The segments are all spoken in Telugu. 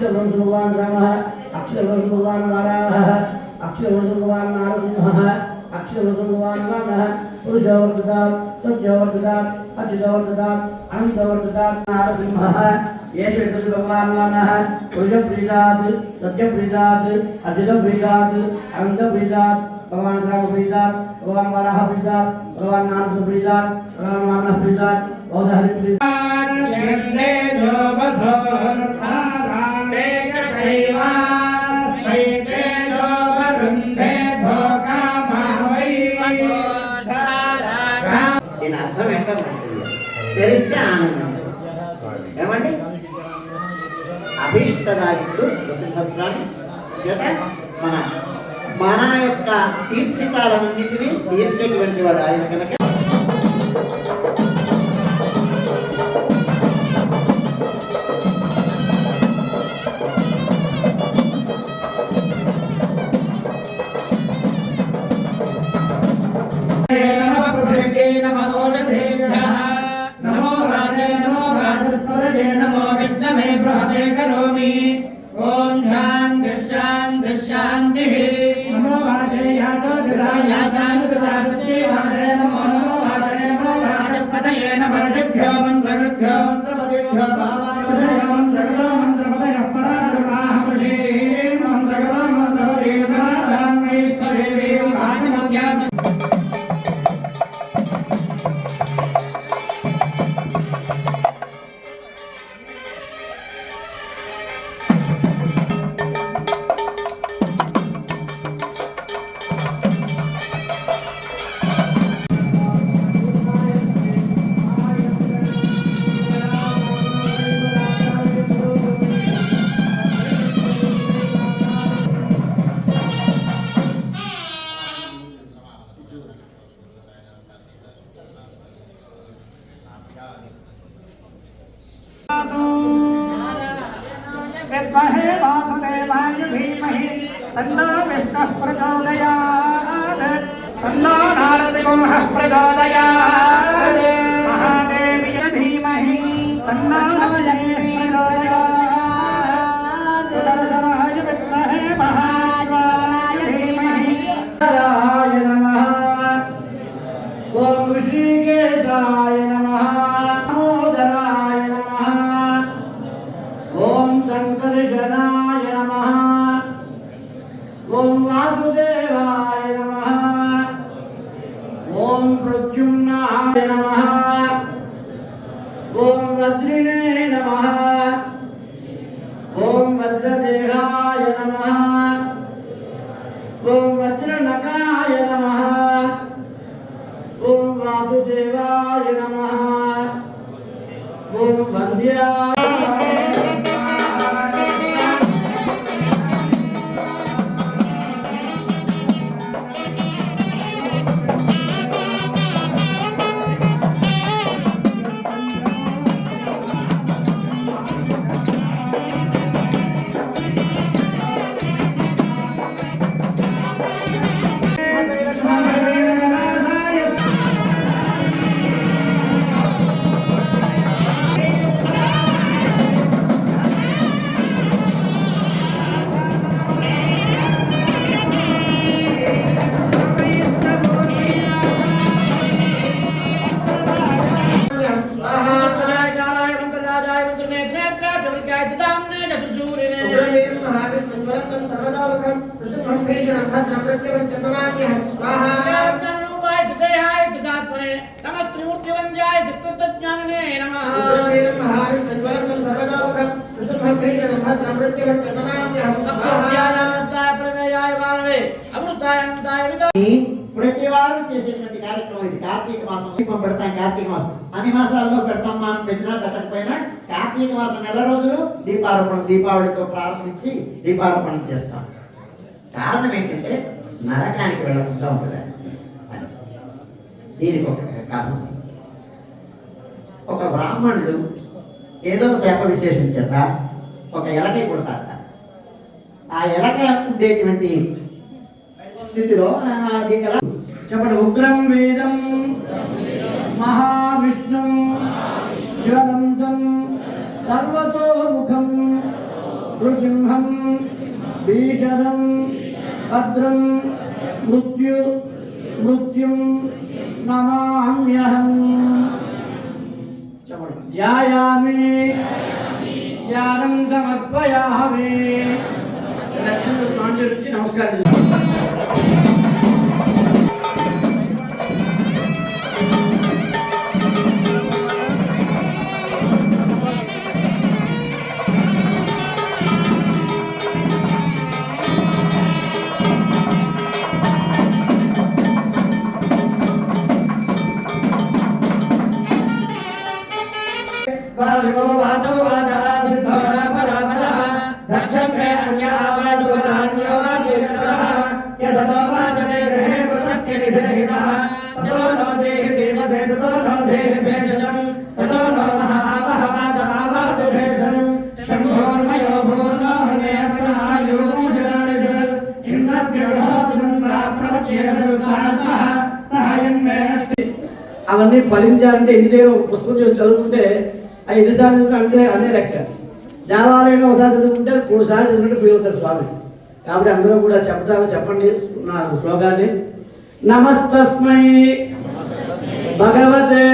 अक्षरभगवान् रामः अक्षरभगवान् वाराहः अक्षरभगवान् नारसिंहः अक्षरभगवान् वामः पुरुषवर्धतात् स्वजवर्धतात् अतिजवर्धतात् अनन्तवर्धतात् नारसिंहः एष भगवान् वामः पुरुषप्रीजात् सत्यप्रीजात् अतिजप्रीजात् अनन्तप्रीजात् भगवान् रामप्रीजात् भगवान् वाराहप्रीजात् भगवान् नारसिंहप्रीजात् भगवान् वामः प्रीजात् भगवदहरिप्रीजात् దీని అర్థం ఏంటో తెలిస్తే ఆనందం. ఏమండి? అభీష్టదాయకుడు వసంతస్వామి చేత మన మన యొక్క తీర్చితాలన్నింటినీ తీర్చేటువంటి వాడు ఆయన కనుక నమో ఋషిభ్యో మంత్రగుభ్యో विद्महे वासुदेवाय धीमहि तन्नो विष्णुः प्रचोदयात् तन्नो नारदगोहः प्रचोदयात् महादेवीय धीमहि तन्नो लक्ष्मी प्रचोदयात् सुदर्शनाय ela não há ప్రతి వారు చేసేటువంటి కార్యక్రమం ఇది కార్తీక మాసం దీపం పెడతాం కార్తీక మాసం అన్ని మాసాల్లో పెడతాం మనం పెట్టినా పెట్టకపోయినా కార్తీక మాసం నెల రోజులు దీపార్పణ దీపావళితో ప్రారంభించి దీపార్పణ చేస్తాం. కారణం ఏంటంటే నరకానికి వెళ్ళకుండా ఉంటుంది అని. దీనికి ఒక కారణం ఒక బ్రాహ్మణుడు ఏదో శాప విశేషం చేత ఒక ఎలకై కొడతాడట ఆ ఎలక ఉండేటువంటి స్థితిలో చెప్పండి ఉగ్రం వేదం మహావిష్ణు జ్వలంతం సర్వతోముఖం నృసింహం భీషణం భద్రం మృత్యు మృత్యుం నమామ్యహం. ధ్యాయామి ధ్యానం సమర్పయామి. లక్ష్మీ స్వామి వచ్చి నమస్కారం ఫలించాలంటే ఎన్ని దగ్గర పుస్తకం చేసి చదువుకుంటే ఆ ఎన్నిసార్లు అంటే అనే లెక్క. దేవాలయంలో ఒకసారి చదువుకుంటే మూడు సార్లు చదువుకుంటే ఫీల్ అవుతారు స్వామి. కాబట్టి అందరూ కూడా చెప్తారు చెప్పండి నా శ్లోకాన్ని. నమస్తస్మై భగవతే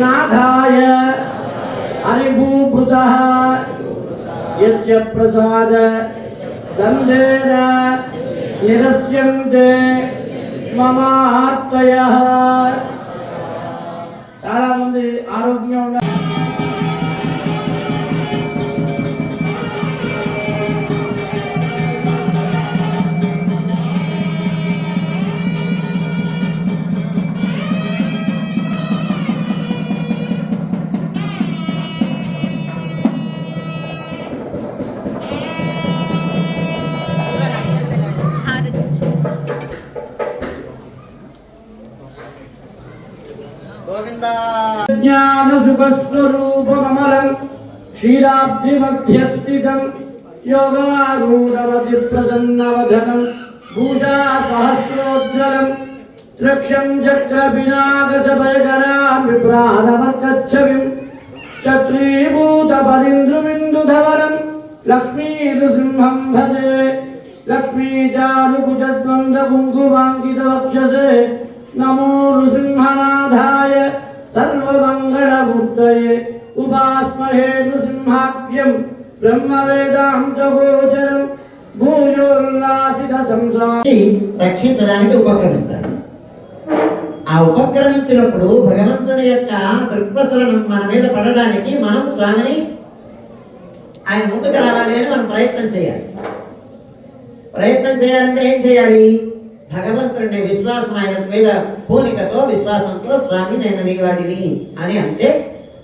నాథాయ హరిభూభృత యస్య ప్రసాద దండేన నిరస్యంతే మమాత్మయ. তারা আমাদের আরব ज्ञानसुखस्वरूपमलं क्षीराब्धिमध्यस्थितं योगारूढवतिप्रसन्नवधनं भूषासहस्रोज्ज्वलं त्रिक्षं चक्रपिनाकशभयकरां भजे लक्ष्मीचारुकुचद्वन्द्वकुङ्कुमाङ्कितवक्षसे పరిन्द्రుమిందుధవరం లక్ష్మీ నృసింహం భజే లక్ష్మీ చారుకుచద్వంద కుంకుమాంకిత నమో నృసింహనాథాయ ఉపాస్మహే భూయోల్లాసిత రక్షించడానికి ఉపక్రమిస్తాడు ఆ ఉపక్రమించినప్పుడు భగవంతుని యొక్క దృక్ప్రసరణం మన మీద పడడానికి మనం స్వామిని ఆయన ముందుకు రావాలి అని మనం ప్రయత్నం చేయాలి. ప్రయత్నం చేయాలంటే ఏం చేయాలి? భగవంతుడి విశ్వాసం ఆయన మీద పూనికతో విశ్వాసంతో స్వామి నేను నీ వాడిని అని అంటే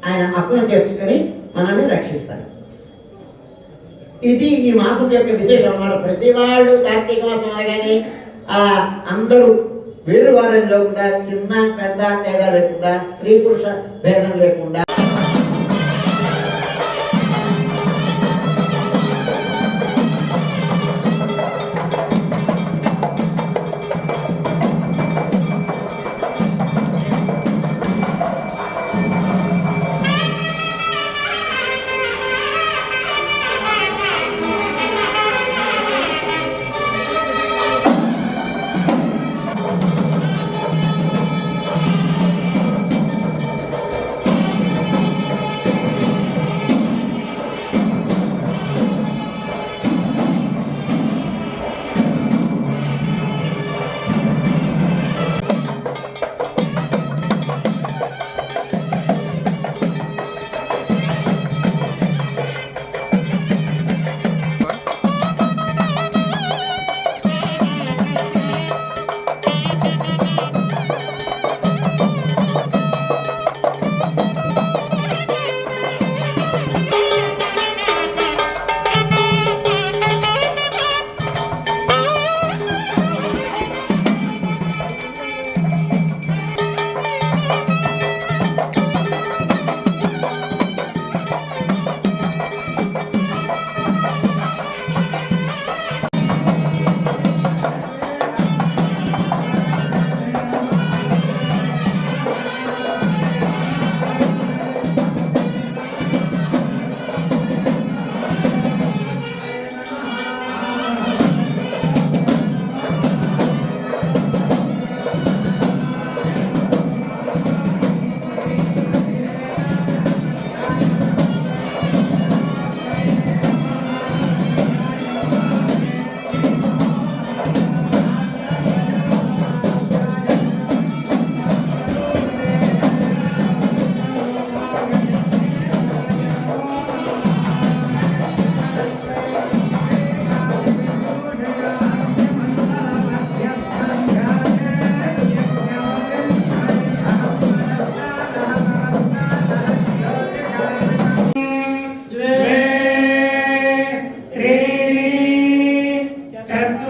ఆయన అప్పున చేర్చుకొని మనల్ని రక్షిస్తాడు ఇది ఈ మాసం యొక్క విశేషం అన్నమాట. ప్రతి వాళ్ళు కార్తీక మాసం అనగానే ఆ అందరూ వేరు వారని లేకుండా చిన్న పెద్ద తేడా లేకుండా స్త్రీ పురుష భేదం లేకుండా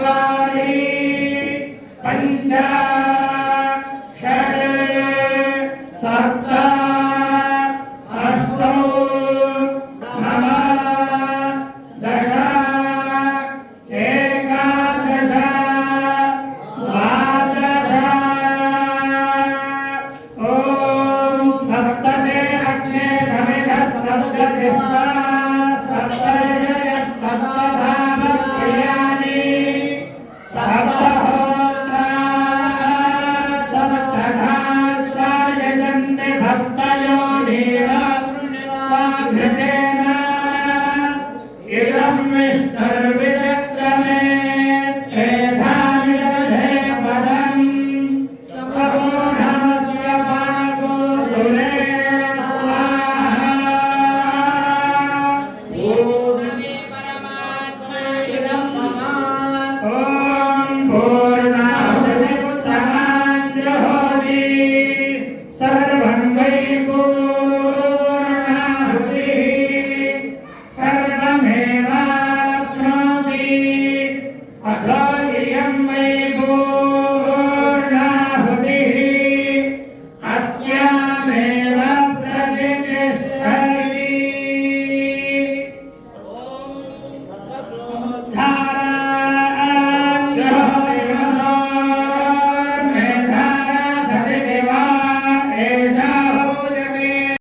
चत्वारि पञ्च षट् सप्त अष्टौ नव दश एकादश द्वादश ॐ सप्तते अग्ने समेध सप्ततिः அகாரியம்மை போ